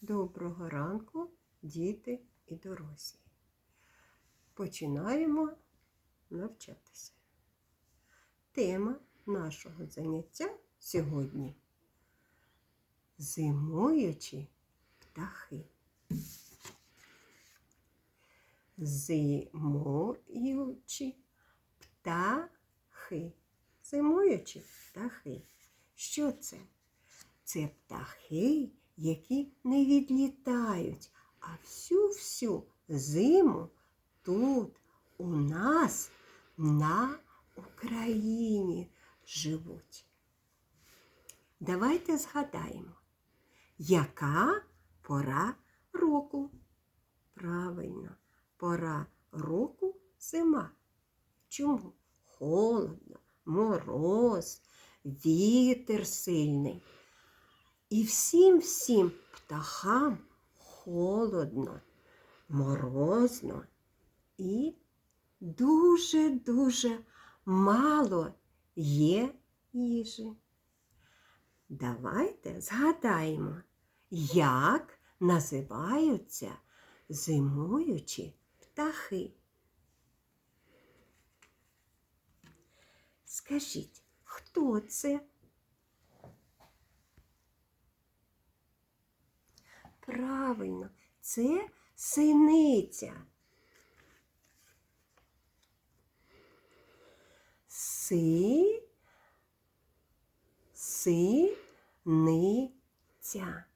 Доброго ранку, діти і дорослі. Починаємо навчатися. Тема нашого заняття сьогодні зимуючі птахи. Зимуючі птахи. Зимуючі птахи. Що це? Це птахи, які не відлітають, а всю-всю зиму тут, у нас, на Україні живуть. Давайте згадаємо, яка пора року? Правильно, пора року зима. Чому? Холодно, мороз, вітер сильний. І всім всім птахам холодно, морозно і дуже-дуже мало є їжі. Давайте згадаємо, як називаються зимуючі птахи. Скажіть, хто це? Правильно, це синиця. Си, синиця,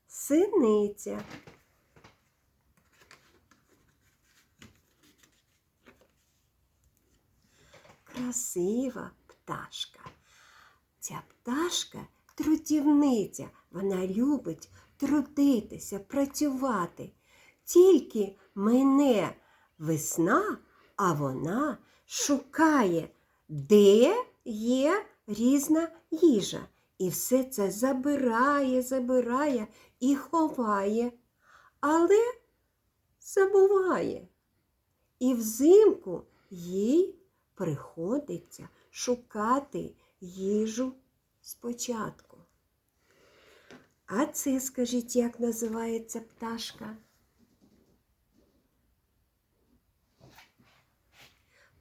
синиця. Красива пташка. Ця пташка трудівниця, вона любить трудитися, працювати. Тільки мине весна, а вона шукає, де є різна їжа. І все це забирає, забирає і ховає, але забуває. І взимку їй приходиться шукати їжу спочатку. А це скажіть, як називається пташка?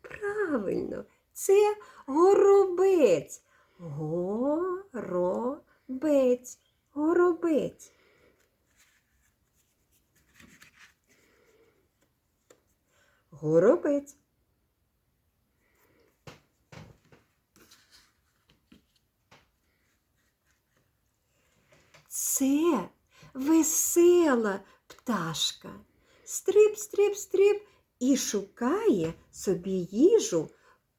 Правильно, це горобець. Горобець. Горобець. Горобець. Це весела пташка. Стриб і шукає собі їжу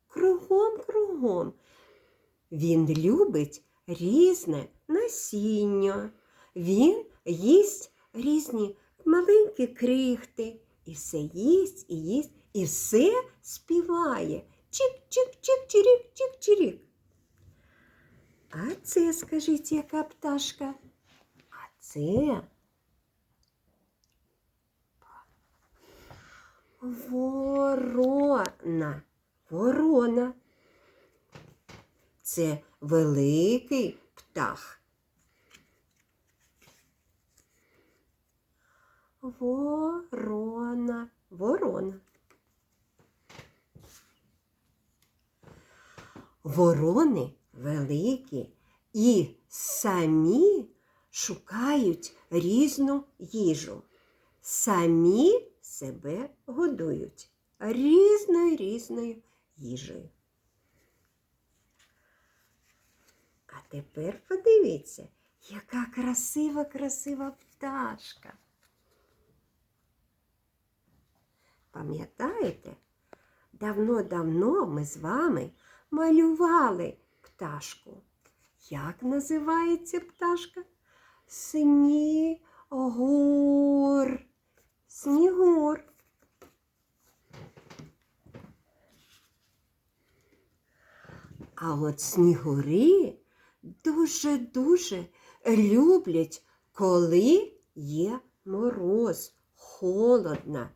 кругом-кругом. Він любить різне насіння. Він їсть різні маленькі крихти. І все їсть, і їсть, і все співає. Чик-чик-чик-чирік, чик-чирік. А це, скажіть, яка пташка? Це ворона. Ворона. Це великий птах. Ворона. Ворона. Ворони великі і самі шукають різну їжу. Самі себе годують різною різною їжею. А тепер подивіться, яка красива, красива пташка. Пам'ятаєте, давно-давно ми з вами малювали пташку. Як називається пташка? Снігур. Снігур. А от снігури дуже-дуже люблять, коли є мороз, холодно.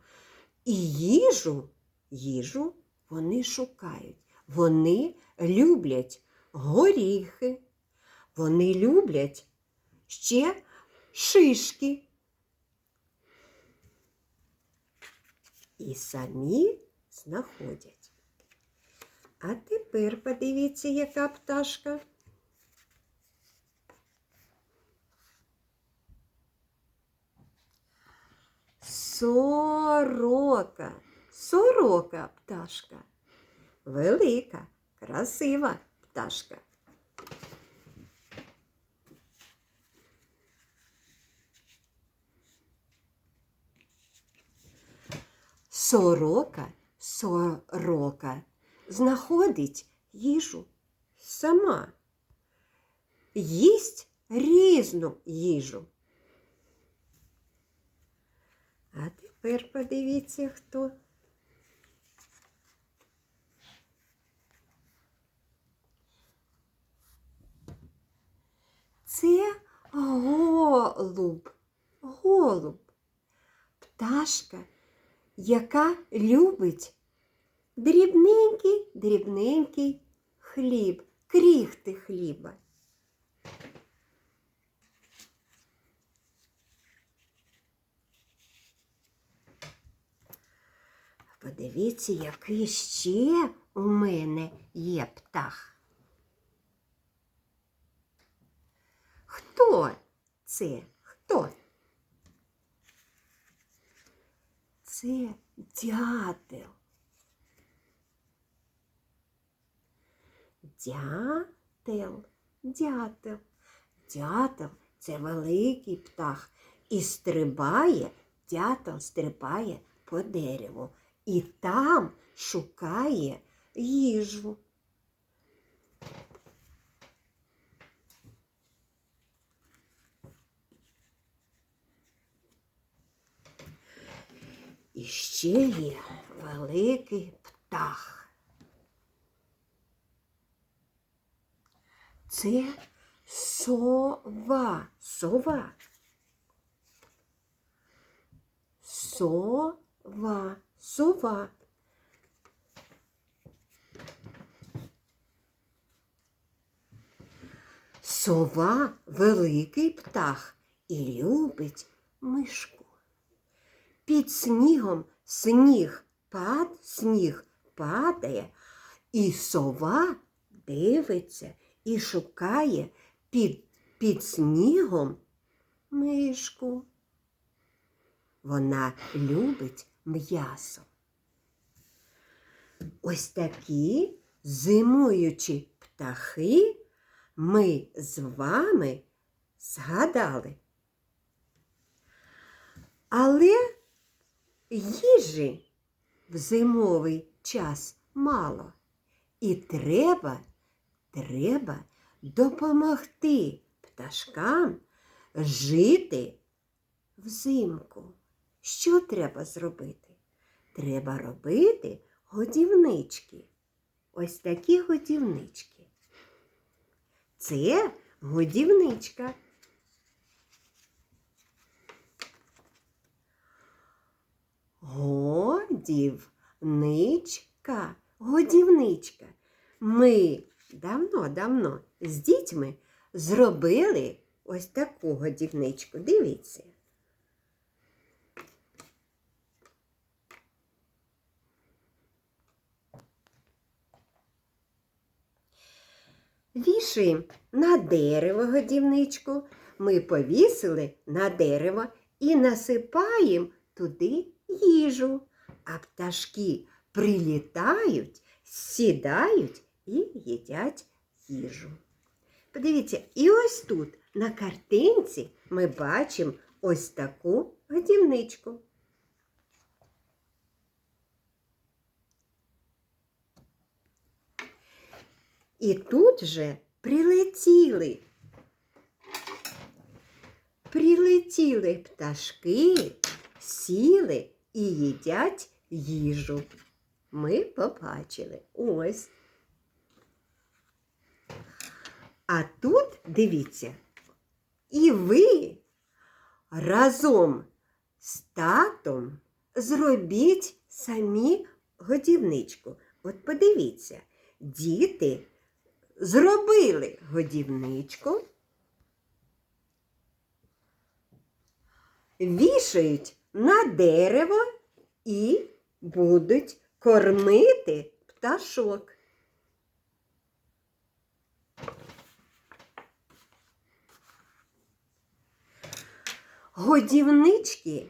І їжу, їжу вони шукають. Вони люблять горіхи, вони люблять ще шишки. І самі знаходять. А тепер подивіться, яка пташка. Сорока, сорока пташка, велика, красива пташка. Сорока, сорока знаходить їжу сама. Їсть різну їжу. А тепер подивіться, хто. Це голуб, голуб, пташка, яка любить дрібненький, дрібненький хліб, кріхти хліба. Подивіться, який ще у мене є птах. Хто це? Хто? Це дятел. Дятел, дятел. Дятел це великий птах. І стрибає, дятел стрибає по дереву. І там шукає їжу. І ще є великий птах. Це сова. Сова. Сова. Сова. Сова великий птах і любить мишку. Під снігом сніг пад, сніг падає, і сова дивиться і шукає під, під снігом мишку. Вона любить м'ясо. Ось такі зимуючі птахи ми з вами згадали. Але їжі в зимовий час мало. І треба, треба допомогти пташкам жити взимку. Що треба зробити? Треба робити годівнички. Ось такі годівнички. Це годівничка. Годівничка, годівничка. Ми давно-давно з дітьми зробили ось таку годівничку. Дивіться. Вішаємо на дерево годівничку. Ми повісили на дерево і насипаємо туди їжу. А пташки прилітають, сідають і їдять їжу. Подивіться, і ось тут на картинці ми бачимо ось таку годівничку. І тут же прилетіли. Прилетіли пташки, сіли і їдять їжу. Ми побачили ось. А тут дивіться, і ви разом з татом зробіть самі годівничку. От подивіться, діти зробили годівничку, вішають на дерево і будуть кормити пташок. Годівнички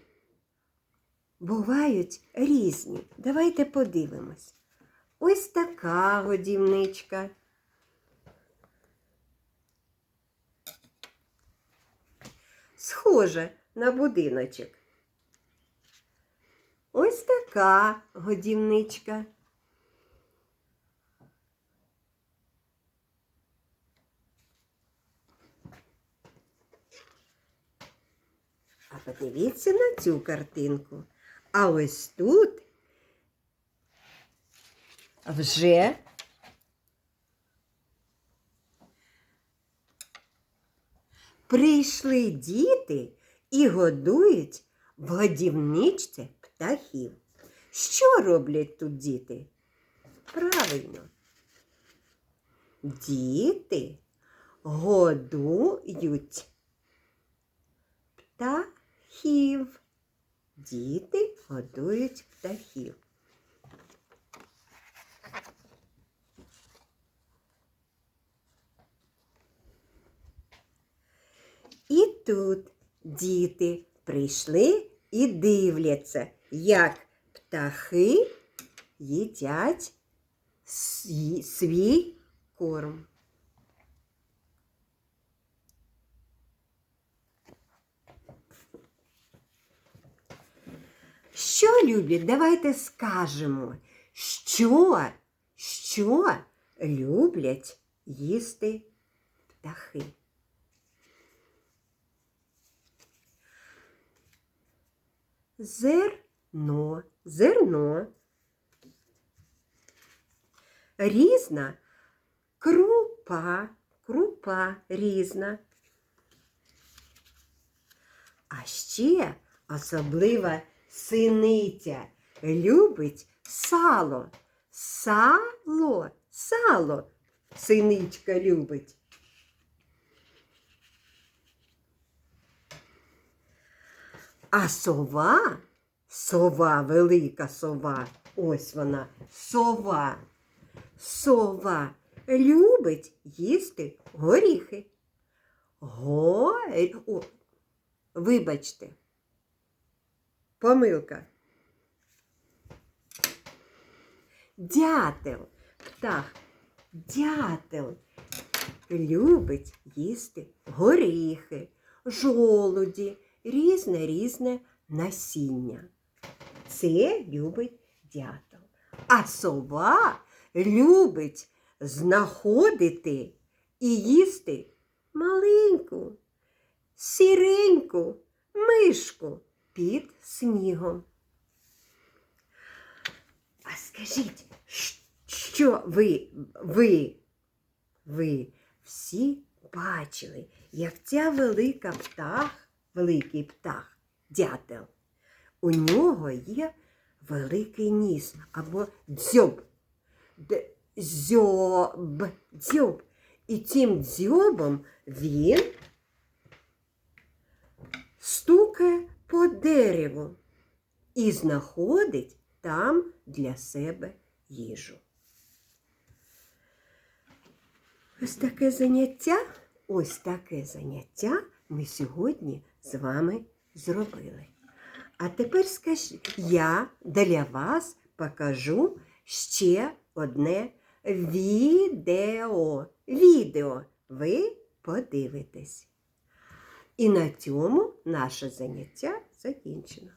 бувають різні. Давайте подивимось. Ось така годівничка. Схоже на будиночок. Ось така годівничка. А подивіться на цю картинку. А ось тут вже прийшли діти і годують в годівничці птахів. Що роблять тут діти? Правильно. Діти годують птахів. Діти годують птахів. І тут діти прийшли і дивляться, як птахи їдять свій, корм. Що люблять? Давайте скажемо, що, що люблять їсти птахи. Зерно, зерно. Різна крупа, крупа різна. А ще особлива синиця любить сало. Сало, сало синичка любить. А сова, сова, велика сова, ось вона, сова. Сова любить їсти горіхи. Горі... О, вибачте. Помилка. Дятел, птах, дятел любить їсти горіхи, жолуді, різне різне насіння. Це любить дятел. А сова любить знаходити і їсти маленьку, сіреньку мишку під снігом. А скажіть, що ви, ви, ви всі бачили, як ця велика птах, великий птах, дятел, у нього є великий ніс або дзьоб. Дзьоб, дзьоб. І цим дзьобом він стукає по дереву і знаходить там для себе їжу. Ось таке заняття, ось таке заняття ми сьогодні з вами зробили. А тепер скажіть, я для вас покажу ще одне відео. Відео ви подивитесь. І на цьому наше заняття закінчено.